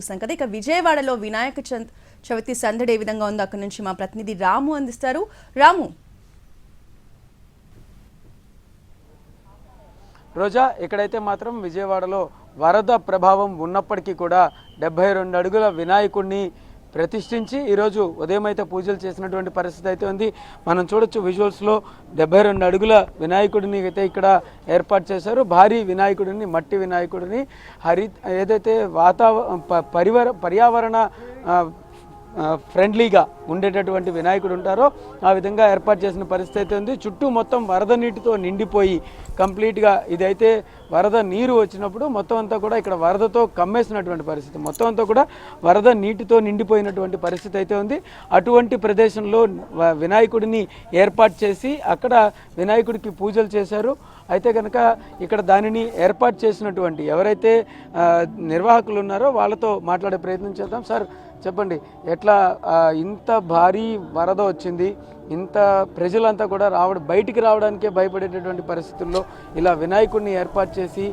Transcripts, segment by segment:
చూసాం కదా ఇక విజయవాడలో వినాయక చంద్ చవితి సందడి ఏ విధంగా ఉందో అక్కడి నుంచి మా ప్రతినిధి రాము అందిస్తారు. రాము. రోజా ఇక్కడైతే మాత్రం విజయవాడలో వరద ప్రభావం ఉన్నప్పటికీ కూడా డెబ్బై రెండు అడుగుల వినాయకుడిని ప్రతిష్ఠించి ఈరోజు ఉదయం అయితే పూజలు చేసినటువంటి పరిస్థితి అయితే ఉంది. మనం చూడొచ్చు విజువల్స్లో డెబ్బై రెండు అడుగుల వినాయకుడిని అయితే ఇక్కడ ఏర్పాటు చేశారు. భారీ వినాయకుడిని మట్టి వినాయకుడిని హరి ఏదైతే వాతావరణ పరివర పర్యావరణ ఫ్రెండ్లీగా ఉండేటటువంటి వినాయకుడు ఉంటారో ఆ విధంగా ఏర్పాటు చేసిన పరిస్థితి అయితే ఉంది. చుట్టూ మొత్తం వరద నీటితో నిండిపోయి కంప్లీట్గా ఇదైతే వరద నీరు వచ్చినప్పుడు మొత్తం అంతా కూడా ఇక్కడ వరదతో కమ్మేసినటువంటి పరిస్థితి. మొత్తం అంతా కూడా వరద నీటితో నిండిపోయినటువంటి పరిస్థితి అయితే ఉంది. అటువంటి ప్రదేశంలో వినాయకుడిని ఏర్పాటు చేసి అక్కడ వినాయకుడికి పూజలు చేశారు. అయితే కనుక ఇక్కడ దానిని ఏర్పాటు చేసినటువంటి ఎవరైతే నిర్వాహకులు ఉన్నారో వాళ్ళతో మాట్లాడే ప్రయత్నం చేద్దాం. సార్ చెప్పండి. ఎట్లా ఇంత భారీ వరద వచ్చింది? ఇంత ప్రజలంతా కూడా రావడం బయటికి రావడానికే భయపడేటటువంటి పరిస్థితుల్లో ఇలా వినాయకుడిని ఏర్పాటు చేసి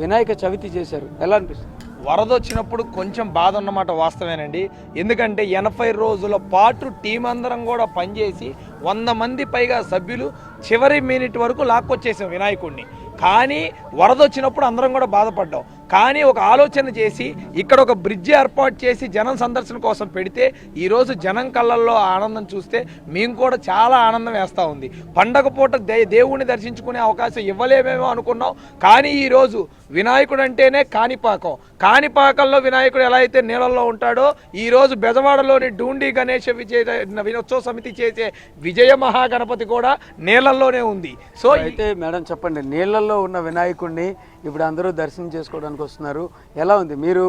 వినాయక చవితి చేశారు. ఎలా అనిపిస్తుంది? వరద వచ్చినప్పుడు కొంచెం బాధ ఉన్నమాట వాస్తవేనండి. ఎందుకంటే ఎనభై రోజుల పాటు టీం అందరం కూడా పనిచేసి వంద మంది పైగా సభ్యులు చివరి మినిట్ వరకు లాక్కొచ్చేసాం వినాయకుడిని. కానీ వరద వచ్చినప్పుడు అందరం కూడా బాధపడ్డాం. కానీ ఒక ఆలోచన చేసి ఇక్కడ ఒక బ్రిడ్జ్ ఏర్పాటు చేసి జనం సందర్శన కోసం పెడితే ఈరోజు జనం కళ్ళల్లో ఆనందం చూస్తే మేము కూడా చాలా ఆనందం వేస్తూ ఉంది. పండగ పూట దే దేవుణ్ణి దర్శించుకునే అవకాశం ఇవ్వలేమేమో అనుకున్నాం. కానీ ఈరోజు వినాయకుడు అంటేనే కాణిపాకం. కాణిపాకంలో వినాయకుడు ఎలా అయితే నీళ్ళల్లో ఉంటాడో ఈరోజు బెజవాడలోని డూండి గణేష విజయ వినోత్సవ సమితి చేసే విజయ మహాగణపతి కూడా నీళ్ళల్లోనే ఉంది. సో అయితే మేడం చెప్పండి నీళ్ళల్లో ఉన్న వినాయకుడిని ఇప్పుడు అందరూ దర్శనం చేసుకోవడానికి వస్తున్నారు. ఎలా ఉంది? మీరు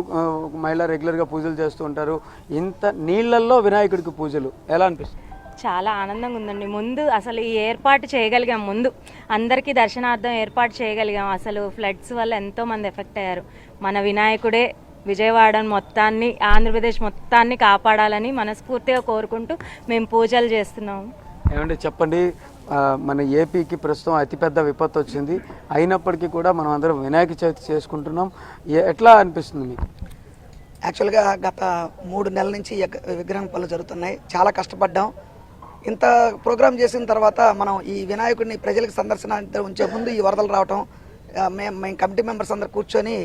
మహిళ రెగ్యులర్గా పూజలు చేస్తూ ఉంటారు. ఇంత నీళ్ళల్లో వినాయకుడికి పూజలు ఎలా అనిపిస్తుంది? చాలా ఆనందంగా ఉందండి. ముందు అసలు ఈ ఏర్పాటు చేయగలిగాం. ముందు అందరికీ దర్శనార్థం ఏర్పాటు చేయగలిగాం. అసలు ఫ్లడ్స్ వల్ల ఎంతో మంది ఎఫెక్ట్ అయ్యారు. మన వినాయకుడే విజయవాడ మొత్తాన్ని ఆంధ్రప్రదేశ్ మొత్తాన్ని కాపాడాలని మనస్ఫూర్తిగా కోరుకుంటూ మేము పూజలు చేస్తున్నాము. ఏమంటే చెప్పండి? మన ఏపీకి ప్రస్తుతం అతిపెద్ద విపత్తు వచ్చింది. అయినప్పటికీ కూడా మనం అందరం వినాయక చవితి చేసుకుంటున్నాం. ఎట్లా అనిపిస్తుంది మీకు? యాక్చువల్గా గత మూడు నెలల నుంచి విగ్రహం పనులు జరుగుతున్నాయి. చాలా కష్టపడ్డాం. ఇంత ప్రోగ్రామ్ చేసిన తర్వాత మనం ఈ వినాయకుడిని ప్రజలకు సందర్శన ఉంచే ముందు ఈ వరదలు రావటం మేము మేము కమిటీ మెంబర్స్ అందరు కూర్చొని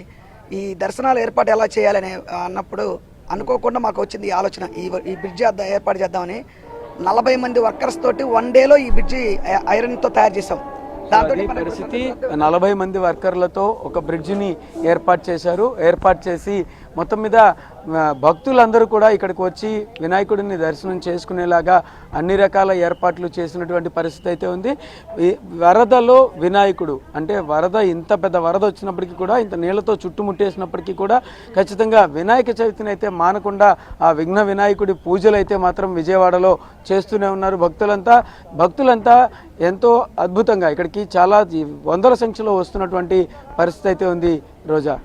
ఈ దర్శనాలు ఏర్పాటు ఎలా చేయాలని అన్నప్పుడు అనుకోకుండా మాకు వచ్చింది ఈ ఆలోచన. ఈ ఈ బ్రిడ్జి ఏర్పాటు చేద్దామని. నలభై మంది వర్కర్స్ తోటి వన్ డేలో ఈ బ్రిడ్జి ఐరన్తో తయారు చేసాం దాంతో పరిస్థితి నలభై మంది వర్కర్లతో ఒక బ్రిడ్జిని ఏర్పాటు చేశారు. ఏర్పాటు చేసి మొత్తం మీద భక్తులందరూ కూడా ఇక్కడికి వచ్చి వినాయకుడిని దర్శనం చేసుకునేలాగా అన్ని రకాల ఏర్పాట్లు చేసినటువంటి పరిస్థితి అయితే ఉంది. వరదలో వినాయకుడు అంటే వరద ఇంత పెద్ద వరద వచ్చినప్పటికీ కూడా ఇంత నీళ్ళతో చుట్టుముట్టేసినప్పటికీ కూడా ఖచ్చితంగా వినాయక చవితిని అయితే మానకుండా ఆ విఘ్న వినాయకుడి పూజలు అయితే మాత్రం విజయవాడలో చేస్తూనే ఉన్నారు భక్తులంతా. భక్తులంతా ఎంతో అద్భుతంగా ఇక్కడికి చాలా వందల సంఖ్యలో వస్తున్నటువంటి పరిస్థితి అయితే ఉంది Roja.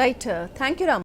Right thank you Ram